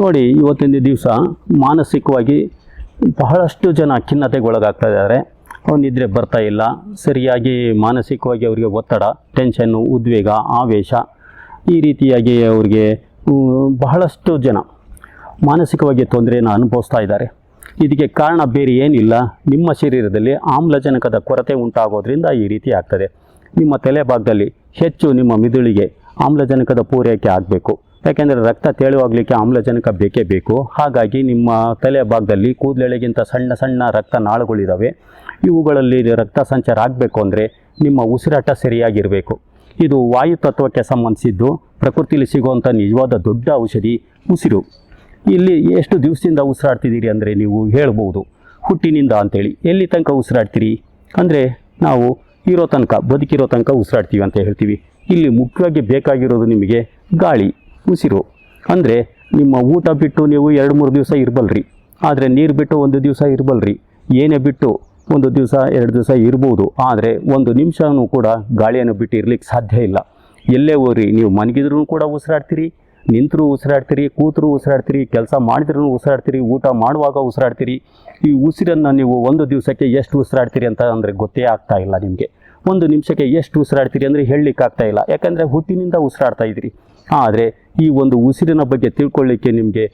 ನೋಡಿ, ಇವತ್ತಿನ ದಿವಸ ಮಾನಸಿಕವಾಗಿ ಬಹಳಷ್ಟು ಜನ ಖಿನ್ನತೆಗೆ ಒಳಗಾಗ್ತಾ ಇದ್ದಾರೆ. ಅವ್ರು ನಿದ್ರೆ ಬರ್ತಾ ಇಲ್ಲ. ಸರಿಯಾಗಿ ಮಾನಸಿಕವಾಗಿ ಅವರಿಗೆ ಒತ್ತಡ ಟೆನ್ಷನ್ನು ಉದ್ವೇಗ, ಆವೇಶ, ಈ ರೀತಿಯಾಗಿ ಅವರಿಗೆ ಬಹಳಷ್ಟು ಜನ ಮಾನಸಿಕವಾಗಿ ತೊಂದರೆಯನ್ನು ಅನುಭವಿಸ್ತಾ ಇದ್ದಾರೆ. ಇದಕ್ಕೆ ಕಾರಣ ಬೇರೆ ಏನಿಲ್ಲ. ನಿಮ್ಮ ಶರೀರದಲ್ಲಿ ಆಮ್ಲಜನಕದ ಕೊರತೆ ಉಂಟಾಗೋದ್ರಿಂದ ಈ ರೀತಿ ಆಗ್ತದೆ. ನಿಮ್ಮ ತಲೆ ಭಾಗದಲ್ಲಿ ಹೆಚ್ಚು ನಿಮ್ಮ ಮಿದುಳಿಗೆ ಆಮ್ಲಜನಕದ ಪೂರೈಕೆ ಆಗಬೇಕು. ಯಾಕೆಂದರೆ ರಕ್ತ ತೇಳುವಾಗಲಿಕ್ಕೆ ಆಮ್ಲಜನಕ ಬೇಕೇ ಬೇಕು. ಹಾಗಾಗಿ ನಿಮ್ಮ ತಲೆ ಭಾಗದಲ್ಲಿ ಕೂದಲೆಳೆಗಿಂತ ಸಣ್ಣ ಸಣ್ಣ ರಕ್ತ ನಾಳುಗಳಿದ್ದಾವೆ ಇವುಗಳಲ್ಲಿ ರಕ್ತ ಸಂಚಾರ ಆಗಬೇಕು ಅಂದರೆ ನಿಮ್ಮ ಉಸಿರಾಟ ಸರಿಯಾಗಿರಬೇಕು. ಇದು ವಾಯು ತತ್ವಕ್ಕೆ ಸಂಬಂಧಿಸಿದ್ದು ಪ್ರಕೃತಿಯಲ್ಲಿ ಸಿಗುವಂಥ ನಿಜವಾದ ದೊಡ್ಡ ಔಷಧಿ ಉಸಿರು. ಇಲ್ಲಿ ಎಷ್ಟು ದಿವಸದಿಂದ ಉಸಿರಾಡ್ತಿದ್ದೀರಿ ಅಂದರೆ ನೀವು ಹೇಳ್ಬೋದು. ಹುಟ್ಟಿನಿಂದ ಅಂತೇಳಿ. ಎಲ್ಲಿ ತನಕ ಉಸಿರಾಡ್ತೀರಿ? ಅಂದರೆ ನಾವು ಇರೋ ತನಕ, ಬದುಕಿರೋ ತನಕ ಉಸಿರಾಡ್ತೀವಿ ಅಂತ ಹೇಳ್ತೀವಿ. ಇಲ್ಲಿ ಮುಖ್ಯವಾಗಿ ಬೇಕಾಗಿರೋದು ನಿಮಗೆ ಗಾಳಿ. ಉಸಿರು ಅಂದರೆ ನಿಮ್ಮ ಊಟ ಬಿಟ್ಟು ನೀವು ಎರಡು ಮೂರು ದಿವಸ ಇರಬಲ್ರಿ. ಆದರೆ ನೀರು ಬಿಟ್ಟು ಒಂದು ದಿವಸ ಇರಬಲ್ರಿ. ಏನೇ ಬಿಟ್ಟು ಒಂದು ದಿವಸ, ಎರಡು ದಿವಸ ಇರ್ಬೋದು. ಆದರೆ ಒಂದು ನಿಮಿಷನೂ ಕೂಡ ಗಾಳಿಯನ್ನು ಬಿಟ್ಟು ಇರಲಿಕ್ಕೆ ಸಾಧ್ಯ ಇಲ್ಲ. ಎಲ್ಲೇ ಹೋಗ್ರಿ, ನೀವು ಮನಗಿದ್ರೂ ಕೂಡ ಉಸಿರಾಡ್ತೀರಿ, ನಿಂತರೂ ಉಸಿರಾಡ್ತೀರಿ, ಕೂತರೂ ಉಸಿರಾಡ್ತೀರಿ, ಕೆಲಸ ಮಾಡಿದ್ರೂ ಉಸಿರಾಡ್ತೀರಿ, ಊಟ ಮಾಡುವಾಗ ಉಸಿರಾಡ್ತೀರಿ. ಈ ಉಸಿರನ್ನು ನೀವು ಒಂದು ದಿವಸಕ್ಕೆ ಎಷ್ಟು ಉಸಿರಾಡ್ತೀರಿ ಅಂತ ಅಂದರೆ ಗೊತ್ತೇ ಆಗ್ತಾ ಇಲ್ಲ ನಿಮಗೆ. ಒಂದು ನಿಮಿಷಕ್ಕೆ ಎಷ್ಟು ಉಸಿರಾಡ್ತೀರಿ ಅಂದರೆ ಹೇಳಲಿಕ್ಕೆ ಆಗ್ತಾ ಇಲ್ಲ. ಯಾಕಂದರೆ ಹುಟ್ಟಿನಿಂದ ಉಸಿರಾಡ್ತಾ ಇದ್ದೀರಿ ಆದರೆ ಈ ಒಂದು ಉಸಿರಿನ ಬಗ್ಗೆ ತಿಳ್ಕೊಳ್ಳಿಕ್ಕೆ ನಿಮಗೆ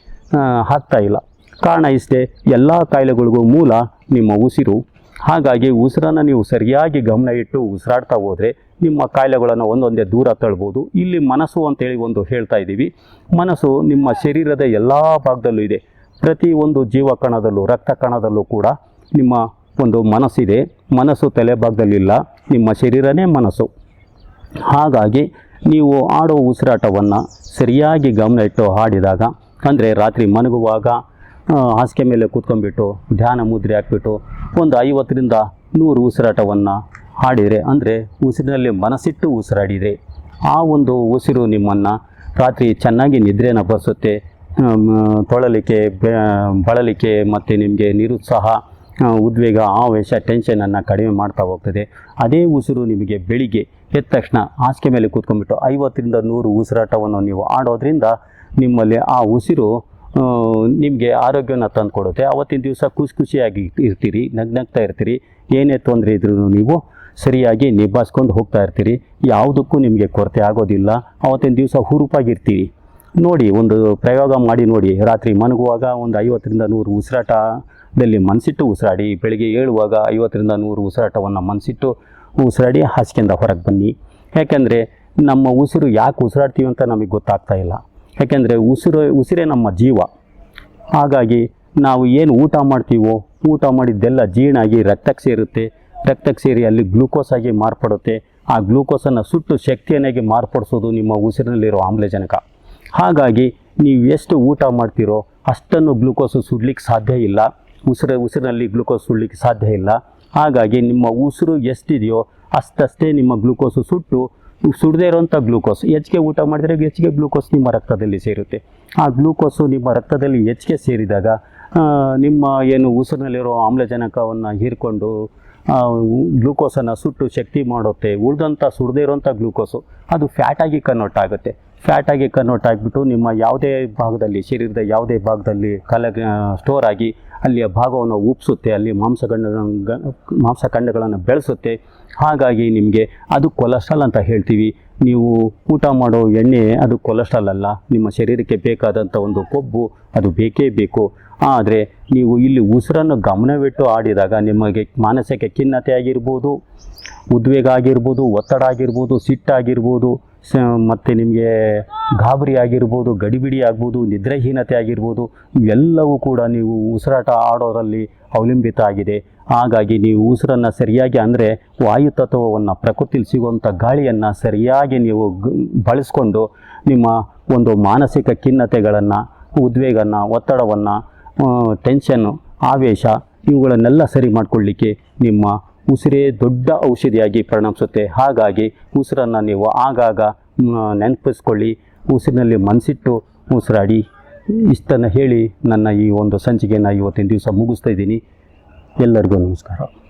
ಆಗ್ತಾ ಇಲ್ಲ. ಕಾರಣ ಇಷ್ಟೇ, ಎಲ್ಲ ಕಾಯಿಲೆಗಳಿಗೂ ಮೂಲ ನಿಮ್ಮ ಉಸಿರು. ಹಾಗಾಗಿ ಉಸಿರನ್ನು ನೀವು ಸರಿಯಾಗಿ ಗಮನ ಇಟ್ಟು ಉಸಿರಾಡ್ತಾ ಹೋದರೆ ನಿಮ್ಮ ಕಾಯಿಲೆಗಳನ್ನು ಒಂದೊಂದೇ ದೂರ ತಳ್ಬೋದು. ಇಲ್ಲಿ ಮನಸ್ಸು ಅಂತೇಳಿ ಒಂದು ಹೇಳ್ತಾ ಇದ್ದೀವಿ. ಮನಸ್ಸು ನಿಮ್ಮ ಶರೀರದ ಎಲ್ಲ ಭಾಗದಲ್ಲೂ ಇದೆ. ಪ್ರತಿ ಒಂದು ಜೀವ ಕಣದಲ್ಲೂ ರಕ್ತ ಕಣದಲ್ಲೂ ಕೂಡ ನಿಮ್ಮ ಒಂದು ಮನಸ್ಸಿದೆ. ಮನಸ್ಸು ತಲೆ ಭಾಗದಲ್ಲಿಲ್ಲ, ನಿಮ್ಮ ಶರೀರನೇ ಮನಸ್ಸು. ಹಾಗಾಗಿ ನೀವು ಆಡೋ ಉಸಿರಾಟವನ್ನು ಸರಿಯಾಗಿ ಗಮನ ಇಟ್ಟು ಹಾಡಿದಾಗ, ಅಂದರೆ ರಾತ್ರಿ ಮನಗುವಾಗ ಹಾಸಿಗೆ ಮೇಲೆ ಕೂತ್ಕೊಂಡ್ಬಿಟ್ಟು, ಧ್ಯಾನ ಮುದ್ರೆ ಹಾಕ್ಬಿಟ್ಟು, ಒಂದು ಐವತ್ತರಿಂದ ನೂರು ಉಸಿರಾಟವನ್ನು ಹಾಡಿದರೆ, ಅಂದರೆ ಉಸಿರಿನಲ್ಲಿ ಮನಸ್ಸಿಟ್ಟು ಉಸಿರಾಡಿದರೆ, ಆ ಒಂದು ಉಸಿರು ನಿಮ್ಮನ್ನು ರಾತ್ರಿ ಚೆನ್ನಾಗಿ ನಿದ್ರೆನ ಬರೆಸುತ್ತೆ ತೊಳಲಿಕ್ಕೆ, ಬೆ- ಬಳಲಿಕೆ ಮತ್ತು ನಿಮಗೆ ನಿರುತ್ಸಾಹ ಉದ್ವೇಗ, ಆವೇಶ ಟೆನ್ಷನನ್ನು ಕಡಿಮೆ ಮಾಡ್ತಾ ಹೋಗ್ತದೆ. ಅದೇ ಉಸಿರು ನಿಮಗೆ ಬೆಳಿಗ್ಗೆ ಎದ್ದ ತಕ್ಷಣ ಹಾಸಿಗೆ ಮೇಲೆ ಕೂತ್ಕೊಂಡ್ಬಿಟ್ಟು ಐವತ್ತರಿಂದ ನೂರು ಉಸಿರಾಟವನ್ನು ನೀವು ಆಡೋದ್ರಿಂದ ನಿಮ್ಮಲ್ಲಿ ಆ ಉಸಿರು ನಿಮಗೆ ಆರೋಗ್ಯನ ತಂದುಕೊಡುತ್ತೆ. ಆವತ್ತಿನ ದಿವಸ ಖುಷಿ ಖುಷಿಯಾಗಿ ಇರ್ತೀರಿ, ನಗ್ನಗ್ತಾ ಇರ್ತೀರಿ. ಏನೇ ತೊಂದರೆ ಇದ್ರೂ ನೀವು ಸರಿಯಾಗಿ ನಿಭಾಯಿಸ್ಕೊಂಡು ಹೋಗ್ತಾ ಇರ್ತೀರಿ. ಯಾವುದಕ್ಕೂ ನಿಮಗೆ ಕೊರತೆ ಆಗೋದಿಲ್ಲ. ಆವತ್ತಿನ ದಿವಸ ಹುರುಪಾಗಿರ್ತೀರಿ. ನೋಡಿ, ಒಂದು ಪ್ರಯೋಗ ಮಾಡಿ ನೋಡಿ. ರಾತ್ರಿ ಮನಗುವಾಗ ಒಂದು ಐವತ್ತರಿಂದ ನೂರು ಉಸಿರಾಟದಲ್ಲಿ ಮನಸ್ಸಿಟ್ಟು ಉಸಿರಾಡಿ, ಬೆಳಿಗ್ಗೆ ಏಳುವಾಗ ಐವತ್ತರಿಂದ ನೂರು ಉಸಿರಾಟವನ್ನು ಮನಸ್ಸಿಟ್ಟು ಉಸಿರಾಡಿ ಹಾಸಿಗೆಯಿಂದ ಹೊರಗೆ ಬನ್ನಿ. ಯಾಕೆಂದರೆ ನಮ್ಮ ಉಸಿರು ಯಾಕೆ ಉಸಿರಾಡ್ತೀವಿ ಅಂತ ನಮಗೆ ಗೊತ್ತಾಗ್ತಾ ಇಲ್ಲ. ಯಾಕೆಂದರೆ ಉಸಿರು, ಉಸಿರೇ ನಮ್ಮ ಜೀವ. ಹಾಗಾಗಿ ನಾವು ಏನು ಊಟ ಮಾಡ್ತೀವೋ, ಊಟ ಮಾಡಿದ್ದೆಲ್ಲ ಜೀರ್ಣ ಆಗಿ ರಕ್ತಕ್ಕೆ ಸೇರುತ್ತೆ. ರಕ್ತಕ್ಕೆ ಸೇರಿ ಅಲ್ಲಿ ಗ್ಲೂಕೋಸ್ ಆಗಿ ಮಾರ್ಪಡುತ್ತೆ. ಆ ಗ್ಲೂಕೋಸನ್ನು ಸುಟ್ಟು ಶಕ್ತಿಯನ್ನಾಗಿ ಮಾರ್ಪಡಿಸೋದು ನಿಮ್ಮ ಉಸಿರಿನಲ್ಲಿರೋ ಆಮ್ಲಜನಕ. ಹಾಗಾಗಿ ನೀವು ಎಷ್ಟು ಊಟ ಮಾಡ್ತೀರೋ ಅಷ್ಟನ್ನು ಗ್ಲೂಕೋಸು ಸುಡ್ಲಿಕ್ಕೆ ಸಾಧ್ಯ ಇಲ್ಲ. ಉಸಿರು, ಉಸಿರಿನಲ್ಲಿ ಗ್ಲೂಕೋಸ್ ಸುಡ್ಲಿಕ್ಕೆ ಸಾಧ್ಯ ಇಲ್ಲ. ಹಾಗಾಗಿ ನಿಮ್ಮ ಉಸಿರು ಎಷ್ಟಿದೆಯೋ ಅಷ್ಟಷ್ಟೇ ನಿಮ್ಮ ಗ್ಲೂಕೋಸು ಸುಟ್ಟು ಸುಡದೇ ಇರೋಂಥ ಗ್ಲೂಕೋಸ್. ಹೆಚ್ಚಿಗೆ ಊಟ ಮಾಡಿದರೆ ಹೆಚ್ಚಿಗೆ ಗ್ಲೂಕೋಸ್ ನಿಮ್ಮ ರಕ್ತದಲ್ಲಿ ಸೇರುತ್ತೆ. ಆ ಗ್ಲೂಕೋಸು ನಿಮ್ಮ ರಕ್ತದಲ್ಲಿ ಹೆಚ್ಚಿಗೆ ಸೇರಿದಾಗ ನಿಮ್ಮ ಏನು ಉಸಿರಿನಲ್ಲಿರೋ ಆಮ್ಲಜನಕವನ್ನು ಹೀರ್ಕೊಂಡು ಗ್ಲೂಕೋಸನ್ನು ಸುಟ್ಟು ಶಕ್ತಿ ಮಾಡುತ್ತೆ, ಉಳಿದಂಥ ಸುಡದೇ ಇರೋಂಥ ಗ್ಲೂಕೋಸು, ಅದು ಫ್ಯಾಟಾಗಿ ಕನ್ವರ್ಟ್ ಆಗುತ್ತೆ. ಫ್ಯಾಟಾಗಿ ಕನ್ವರ್ಟ್ ಆಗಿಬಿಟ್ಟು ನಿಮ್ಮ ಯಾವುದೇ ಭಾಗದಲ್ಲಿ, ಶರೀರದ ಯಾವುದೇ ಭಾಗದಲ್ಲಿ ಕಲ ಸ್ಟೋರ್ ಆಗಿ ಅಲ್ಲಿಯ ಭಾಗವನ್ನು ಉಪ್ಸುತ್ತೆ, ಅಲ್ಲಿ ಮಾಂಸಖಂಡ ಮಾಂಸಖಂಡಗಳನ್ನು ಬೆಳೆಸುತ್ತೆ. ಹಾಗಾಗಿ ನಿಮಗೆ ಅದು ಕೊಲೆಸ್ಟ್ರಾಲ್ ಅಂತ ಹೇಳ್ತೀವಿ. ನೀವು ಊಟ ಮಾಡೋ ಎಣ್ಣೆ ಅದು ಕೊಲೆಸ್ಟ್ರಾಲ್ ಅಲ್ಲ. ನಿಮ್ಮ ಶರೀರಕ್ಕೆ ಬೇಕಾದಂಥ ಒಂದು ಕೊಬ್ಬು ಅದು ಬೇಕೇ ಬೇಕು. ಆದರೆ ನೀವು ಇಲ್ಲಿ ಉಸಿರನ್ನು ಗಮನವಿಟ್ಟು ಆಡಿದಾಗ ನಿಮಗೆ ಮಾನಸಿಕ ಖಿನ್ನತೆ ಆಗಿರ್ಬೋದು, ಉದ್ವೇಗ ಆಗಿರ್ಬೋದು, ಒತ್ತಡ ಆಗಿರ್ಬೋದು ಸಿಟ್ಟಾಗಿರ್ಬೋದು ಮತ್ತು ನಿಮಗೆ ಗಾಬರಿ ಆಗಿರ್ಬೋದು, ಗಡಿಬಿಡಿ ಆಗ್ಬೋದು, ನಿದ್ರೆಹೀನತೆ ಆಗಿರ್ಬೋದು, ಇವೆಲ್ಲವೂ ಕೂಡ ನೀವು ಉಸಿರಾಟ ಆಡೋದರಲ್ಲಿ ಅವಲಂಬಿತ ಆಗಿದೆ. ಹಾಗಾಗಿ ನೀವು ಉಸಿರನ್ನು ಸರಿಯಾಗಿ ಅಂದರೆ ವಾಯು ತತ್ವವನ್ನು ಪ್ರಕೃತಿಯಲ್ಲಿ ಸಿಗುವಂಥ ಗಾಳಿಯನ್ನು ಸರಿಯಾಗಿ ನೀವು ಬಳಸ್ಕೊಂಡು ನಿಮ್ಮ ಒಂದು ಮಾನಸಿಕ ಖಿನ್ನತೆಗಳನ್ನು, ಉದ್ವೇಗನ, ಒತ್ತಡವನ್ನು ಟೆನ್ಷನ್ನು ಆವೇಶ ಇವುಗಳನ್ನೆಲ್ಲ ಸರಿ ಮಾಡಿಕೊಳ್ಳಿಕ್ಕೆ ನಿಮ್ಮ ಉಸಿರೇ ದೊಡ್ಡ ಔಷಧಿಯಾಗಿ ಪರಿಣಮಿಸುತ್ತೆ. ಹಾಗಾಗಿ ಉಸಿರನ್ನು ನೀವು ಆಗಾಗ ನೆನಪಿಸ್ಕೊಳ್ಳಿ, ಉಸಿರಿನಲ್ಲಿ ಮನಸ್ಸಿಟ್ಟು ಉಸಿರಾಡಿ. ಇಷ್ಟನ್ನು ಹೇಳಿ ನನ್ನ ಈ ಒಂದು ಸಂಚಿಕೆಯನ್ನು ಇವತ್ತಿನ ದಿವಸ ಮುಗಿಸ್ತಾ ಇದ್ದೀನಿ. ಎಲ್ಲರಿಗೂ ನಮಸ್ಕಾರ.